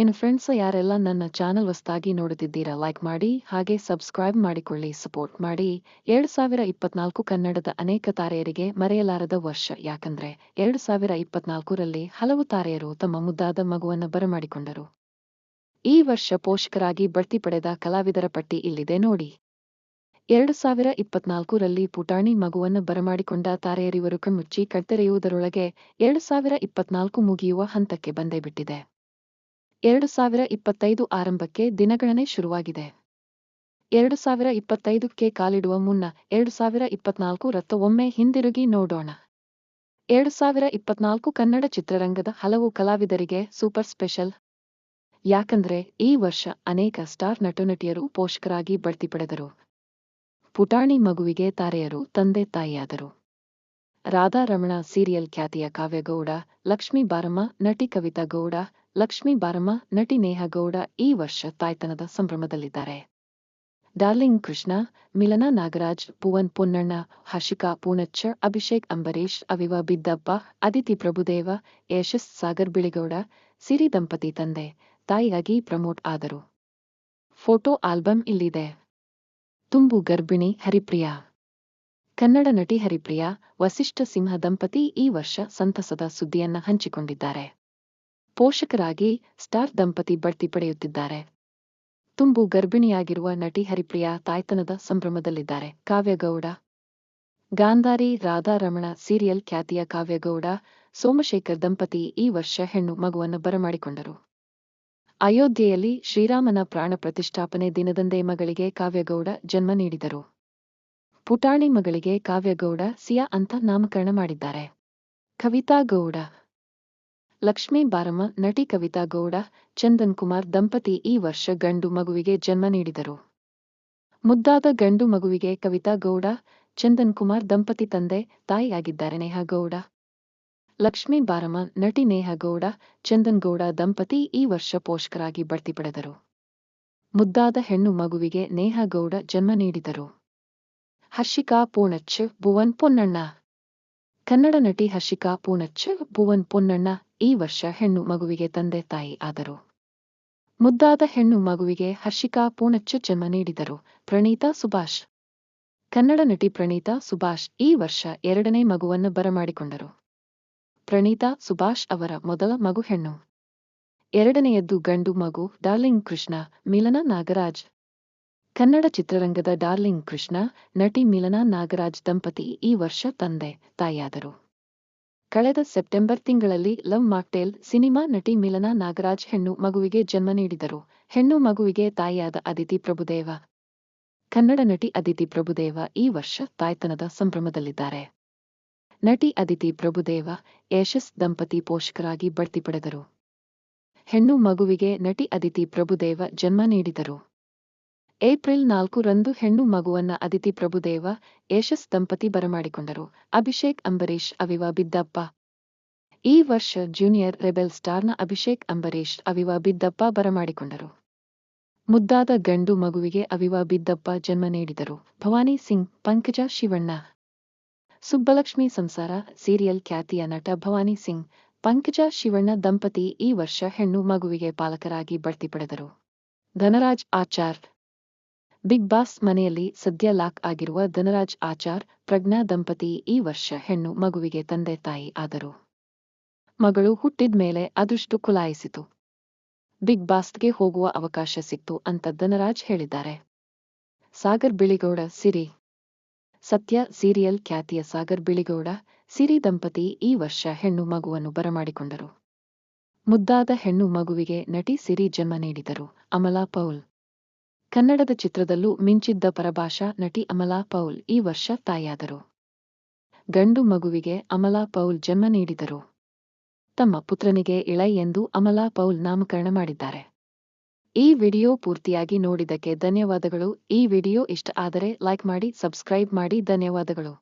ಏನು ಫ್ರೆಂಡ್ಸ್ ಯಾರೆಲ್ಲ ನನ್ನ ಚಾನಲ್ ಹೊಸದಾಗಿ ನೋಡುತ್ತಿದ್ದೀರಾ ಲೈಕ್ ಮಾಡಿ, ಹಾಗೆ ಸಬ್ಸ್ಕ್ರೈಬ್ ಮಾಡಿಕೊಳ್ಳಿ ಸಪೋರ್ಟ್ ಮಾಡಿ. ಎರಡು ಸಾವಿರ ಇಪ್ಪತ್ನಾಲ್ಕು ಕನ್ನಡದ ಅನೇಕ ತಾರೆಯರಿಗೆ ಮರೆಯಲಾರದ ವರ್ಷ. ಯಾಕಂದ್ರೆ ಎರಡು ಸಾವಿರ ಇಪ್ಪತ್ನಾಲ್ಕರಲ್ಲಿ ಹಲವು ತಾರೆಯರು ತಮ್ಮ ಮುದ್ದಾದ ಮಗುವನ್ನು ಬರಮಾಡಿಕೊಂಡರು. ಈ ವರ್ಷ ಪೋಷಕರಾಗಿ ಬಡ್ತಿ ಪಡೆದ ಕಲಾವಿದರ ಪಟ್ಟಿ ಇಲ್ಲಿದೆ ನೋಡಿ. ಎರಡು ಸಾವಿರ ಇಪ್ಪತ್ನಾಲ್ಕರಲ್ಲಿ ಪುಟಾಣಿ ಮಗುವನ್ನು ಬರಮಾಡಿಕೊಂಡ ತಾರೆಯರಿವರು ಕಣ್ಮುಚ್ಚಿ ಕಣ್ತೆರೆಯುವುದರೊಳಗೆ ಎರಡು ಸಾವಿರ ಇಪ್ಪತ್ನಾಲ್ಕು ಮುಗಿಯುವ ಹಂತಕ್ಕೆ ಬಂದೇ ಬಿಟ್ಟಿದೆ. ಎರಡು ಸಾವಿರ ಇಪ್ಪತ್ತೈದು ಆರಂಭಕ್ಕೆ ದಿನಗಣನೆ ಶುರುವಾಗಿದೆ. ಎರಡು ಸಾವಿರ ಇಪ್ಪತ್ತೈದಕ್ಕೆ ಕಾಲಿಡುವ ಮುನ್ನ ಎರಡು ಸಾವಿರ ಇಪ್ಪತ್ನಾಲ್ಕು ರತ್ತ ಒಮ್ಮೆ ಹಿಂದಿರುಗಿ ನೋಡೋಣ. ಎರಡು ಸಾವಿರ ಇಪ್ಪತ್ನಾಲ್ಕು ಕನ್ನಡ ಚಿತ್ರರಂಗದ ಹಲವು ಕಲಾವಿದರಿಗೆ ಸೂಪರ್ ಸ್ಪೆಷಲ್. ಯಾಕಂದ್ರೆ ಈ ವರ್ಷ ಅನೇಕ ಸ್ಟಾರ್ ನಟನಟಿಯರು ಪೋಷಕರಾಗಿ ಬಡ್ತಿ ಪಡೆದರು. ಪುಟಾಣಿ ಮಗುವಿಗೆ ತಾರೆಯರು ತಂದೆ ತಾಯಿಯಾದರು. ರಾಧಾರಮಣ ಸೀರಿಯಲ್ ಖ್ಯಾತಿಯ ಕಾವ್ಯಗೌಡ, ಲಕ್ಷ್ಮೀ ಬಾರಮ್ಮ, ನಟಿ ಕವಿತಾ ಗೌಡ, ಲಕ್ಷ್ಮೀ ಬಾರಮ್ಮ, ನಟಿ ನೇಹಾ ಗೌಡ ಈ ವರ್ಷ ತಾಯ್ತನದ ಸಂಭ್ರಮದಲ್ಲಿದ್ದಾರೆ. ಡಾರ್ಲಿಂಗ್ ಕೃಷ್ಣ, ಮಿಲನಾ ನಾಗರಾಜ್, ಪುವನ್ ಪೊನ್ನಣ್ಣ, ಹರ್ಷಿಕಾ ಪೂಣಚ್ಚ, ಅಭಿಷೇಕ್ ಅಂಬರೀಶ್ ಅವಿವ ಬಿದ್ದಪ್ಪ, ಅದಿತಿ ಪ್ರಭುದೇವ, ಯಶಸ್ ಸಾಗರ್ ಬಿಳಿಗೌಡ, ಸಿರಿ ದಂಪತಿ ತಂದೆ, ತಾಯಿಯಾಗಿ ಪ್ರಮೋಟ್ ಆದರು. ಫೋಟೋ ಆಲ್ಬಮ್ ಇಲ್ಲಿದೆ. ತುಂಬು ಗರ್ಭಿಣಿ ಹರಿಪ್ರಿಯಾ. ಕನ್ನಡ ನಟಿ ಹರಿಪ್ರಿಯಾ, ವಸಿಷ್ಠ ಸಿಂಹ ದಂಪತಿ ಈ ವರ್ಷ ಸಂತಸದ ಸುದ್ದಿಯನ್ನ ಹಂಚಿಕೊಂಡಿದ್ದಾರೆ. ಪೋಷಕರಾಗಿ ಸ್ಟಾರ್ ದಂಪತಿ ಬಡ್ತಿ ಪಡೆಯುತ್ತಿದ್ದಾರೆ. ತುಂಬು ಗರ್ಭಿಣಿಯಾಗಿರುವ ನಟಿ ಹರಿಪ್ರಿಯಾ ತಾಯ್ತನದ ಸಂಭ್ರಮದಲ್ಲಿದ್ದಾರೆ. ಕಾವ್ಯಗೌಡ, ಗಾಂಧಾರಿ ರಾಧಾರಮಣ ಸೀರಿಯಲ್ ಖ್ಯಾತಿಯ ಕಾವ್ಯಗೌಡ, ಸೋಮಶೇಖರ್ ದಂಪತಿ ಈ ವರ್ಷ ಹೆಣ್ಣು ಮಗುವನ್ನು ಬರಮಾಡಿಕೊಂಡರು. ಅಯೋಧ್ಯೆಯಲ್ಲಿ ಶ್ರೀರಾಮನ ಪ್ರಾಣ ಪ್ರತಿಷ್ಠಾಪನೆ ದಿನದಂದೇ ಮಗಳಿಗೆ ಕಾವ್ಯಗೌಡ ಜನ್ಮ ನೀಡಿದರು. ಪುಟಾಣಿ ಮಗಳಿಗೆ ಕಾವ್ಯಗೌಡ ಸಿಯಾ ಅಂತ ನಾಮಕರಣ ಮಾಡಿದ್ದಾರೆ. ಕವಿತಾ ಗೌಡ. ಲಕ್ಷ್ಮೀ ಬಾರಮ್ಮ, ನಟಿ ಕವಿತಾ ಗೌಡ, ಚಂದನ್ ಕುಮಾರ್ ದಂಪತಿ ಈ ವರ್ಷ ಗಂಡು ಮಗುವಿಗೆ ಜನ್ಮ ನೀಡಿದರು. ಮುದ್ದಾದ ಗಂಡು ಮಗುವಿಗೆ ಕವಿತಾ ಗೌಡ, ಚಂದನ್ ಕುಮಾರ್ ದಂಪತಿ ತಂದೆ ತಾಯಿಯಾಗಿದ್ದಾರೆ ನೇಹಾ ಗೌಡ. ಲಕ್ಷ್ಮೀ ಬಾರಮ್ಮ, ನಟಿ ನೇಹ ಗೌಡ, ಚಂದನ್ ಗೌಡ ದಂಪತಿ ಈ ವರ್ಷ ಪೋಷಕರಾಗಿ ಬಡ್ತಿ ಪಡೆದರು. ಮುದ್ದಾದ ಹೆಣ್ಣು ಮಗುವಿಗೆ ನೇಹ ಗೌಡ ಜನ್ಮ ನೀಡಿದರು. ಹರ್ಷಿಕಾ ಪೂಣಚ್ ಭುವನ್ ಪೊನ್ನಣ್ಣ. ಕನ್ನಡ ನಟಿ ಹರ್ಷಿಕಾ ಪೂಣಚ್ಚ ಭುವನ್ ಪೊನ್ನಣ್ಣ ಈ ವರ್ಷ ಹೆಣ್ಣು ಮಗುವಿಗೆ ತಂದೆ ತಾಯಿ ಆದರು. ಮುದ್ದಾದ ಹೆಣ್ಣು ಮಗುವಿಗೆ ಹರ್ಷಿಕಾ ಪೂಣಚ್ಚ ಜನ್ಮ ನೀಡಿದರು, ಪ್ರಣೀತಾ ಸುಭಾಷ್. ಕನ್ನಡ ನಟಿ ಪ್ರಣೀತಾ ಸುಭಾಷ್ ಈ ವರ್ಷ ಎರಡನೇ ಮಗುವನ್ನು ಬರಮಾಡಿಕೊಂಡರು. ಪ್ರಣೀತಾ ಸುಭಾಷ್ ಅವರ ಮೊದಲ ಮಗು ಹೆಣ್ಣು. ಎರಡನೆಯದ್ದು ಗಂಡು ಮಗು ಡಾರ್ಲಿಂಗ್ ಕೃಷ್ಣ, ಮಿಲನ ನಾಗರಾಜ್. ಕನ್ನಡ ಚಿತ್ರರಂಗದ ಡಾರ್ಲಿಂಗ್ ಕೃಷ್ಣ, ನಟಿ ಮಿಲನಾ ನಾಗರಾಜ್ ದಂಪತಿ ಈ ವರ್ಷ ತಂದೆ, ತಾಯಿಯಾದರು. ಕಳೆದ ಸೆಪ್ಟೆಂಬರ್ ತಿಂಗಳಲ್ಲಿ ಲವ್ ಮಾಕ್ಟೇಲ್ ಸಿನಿಮಾ ನಟಿ ಮಿಲನಾ ನಾಗರಾಜ್ ಹೆಣ್ಣು ಮಗುವಿಗೆ ಜನ್ಮ ನೀಡಿದರು. ಹೆಣ್ಣು ಮಗುವಿಗೆ ತಾಯಿಯಾದ ಅದಿತಿ ಪ್ರಭುದೇವ. ಕನ್ನಡ ನಟಿ ಅದಿತಿ ಪ್ರಭುದೇವ ಈ ವರ್ಷ ತಾಯ್ತನದ ಸಂಭ್ರಮದಲ್ಲಿದ್ದಾರೆ. ನಟಿ ಅದಿತಿ ಪ್ರಭುದೇವ ಯಶಸ್ ದಂಪತಿ ಪೋಷಕರಾಗಿ ಬಡ್ತಿ ಪಡೆದರು. ಹೆಣ್ಣು ಮಗುವಿಗೆ ನಟಿ ಅದಿತಿ ಪ್ರಭುದೇವ ಜನ್ಮ ನೀಡಿದರು. ಏಪ್ರಿಲ್ ನಾಲ್ಕು ರಂದು ಹೆಣ್ಣು ಮಗುವನ್ನ ಅದಿತಿ ಪ್ರಭುದೇವ ಯಶಸ್ ದಂಪತಿ ಬರಮಾಡಿಕೊಂಡರು. ಅಭಿಷೇಕ್ ಅಂಬರೀಶ್ ಅವಿವ ಬಿದ್ದಪ್ಪ. ಈ ವರ್ಷ ಜೂನಿಯರ್ ರೆಬೆಲ್ ಸ್ಟಾರ್ನ ಅಭಿಷೇಕ್ ಅಂಬರೀಶ್ ಅವಿವಾ ಬಿದ್ದಪ್ಪ ಬರಮಾಡಿಕೊಂಡರು. ಮುದ್ದಾದ ಗಂಡು ಮಗುವಿಗೆ ಅವಿವ ಬಿದ್ದಪ್ಪ ಜನ್ಮ ನೀಡಿದರು. ಭವಾನಿ ಸಿಂಗ್, ಪಂಕಜ ಶಿವಣ್ಣ. ಸುಬ್ಬಲಕ್ಷ್ಮಿ ಸಂಸಾರ, ಸೀರಿಯಲ್ ಖ್ಯಾತಿಯ ನಟ ಭವಾನಿ ಸಿಂಗ್, ಪಂಕಜ ಶಿವಣ್ಣ ದಂಪತಿ ಈ ವರ್ಷ ಹೆಣ್ಣು ಮಗುವಿಗೆ ಪಾಲಕರಾಗಿ ಬಡ್ತಿ ಪಡೆದರು. ಧನರಾಜ್ ಆಚಾರ್ ಬಿಗ್ ಬಾಸ್ ಮನೆಯಲ್ಲಿ ಸದ್ಯ ಲಾಕ್ ಆಗಿರುವ ಧನರಾಜ್ ಆಚಾರ್, ಪ್ರಜ್ಞಾ ದಂಪತಿ ಈ ವರ್ಷ ಹೆಣ್ಣು ಮಗುವಿಗೆ ತಂದೆ ತಾಯಿ ಆದರು. ಮಗಳು ಹುಟ್ಟಿದ ಮೇಲೆ ಅದೃಷ್ಟು ಕುಲಾಯಿಸಿತು. ಬಿಗ್ ಬಾಸ್ಗೆ ಹೋಗುವ ಅವಕಾಶ ಸಿಕ್ತು ಅಂತ ಧನರಾಜ್ ಹೇಳಿದ್ದಾರೆ. ಸಾಗರ್ ಬಿಳಿಗೌಡ, ಸಿರಿ. ಸತ್ಯ ಸೀರಿಯಲ್ ಖ್ಯಾತಿಯ ಸಾಗರ್ ಬಿಳಿಗೌಡ, ಸಿರಿ ದಂಪತಿ ಈ ವರ್ಷ ಹೆಣ್ಣು ಮಗುವನ್ನು ಬರಮಾಡಿಕೊಂಡರು. ಮುದ್ದಾದ ಹೆಣ್ಣು ಮಗುವಿಗೆ ನಟಿ ಸಿರಿ ಜನ್ಮ ನೀಡಿದರು. ಅಮಲಾ ಪೌಲ್. ಕನ್ನಡದ ಚಿತ್ರದಲ್ಲೂ ಮಿಂಚಿದ್ದ ಪರಭಾಷಾ ನಟಿ ಅಮಲಾ ಪೌಲ್ ಈ ವರ್ಷ ತಾಯಿಯಾದರು. ಗಂಡು ಮಗುವಿಗೆ ಅಮಲಾ ಪೌಲ್ ಜನ್ಮ ನೀಡಿದರು. ತಮ್ಮ ಪುತ್ರನಿಗೆ ಇಳೈ ಎಂದು ಅಮಲಾ ಪೌಲ್ ನಾಮಕರಣ ಮಾಡಿದ್ದಾರೆ. ಈ ವಿಡಿಯೋ ಪೂರ್ತಿಯಾಗಿ ನೋಡಿದ್ದಕ್ಕೆ ಧನ್ಯವಾದಗಳು. ಈ ವಿಡಿಯೋ ಇಷ್ಟ ಆದರೆ ಲೈಕ್ ಮಾಡಿ, ಸಬ್ಸ್ಕ್ರೈಬ್ ಮಾಡಿ. ಧನ್ಯವಾದಗಳು.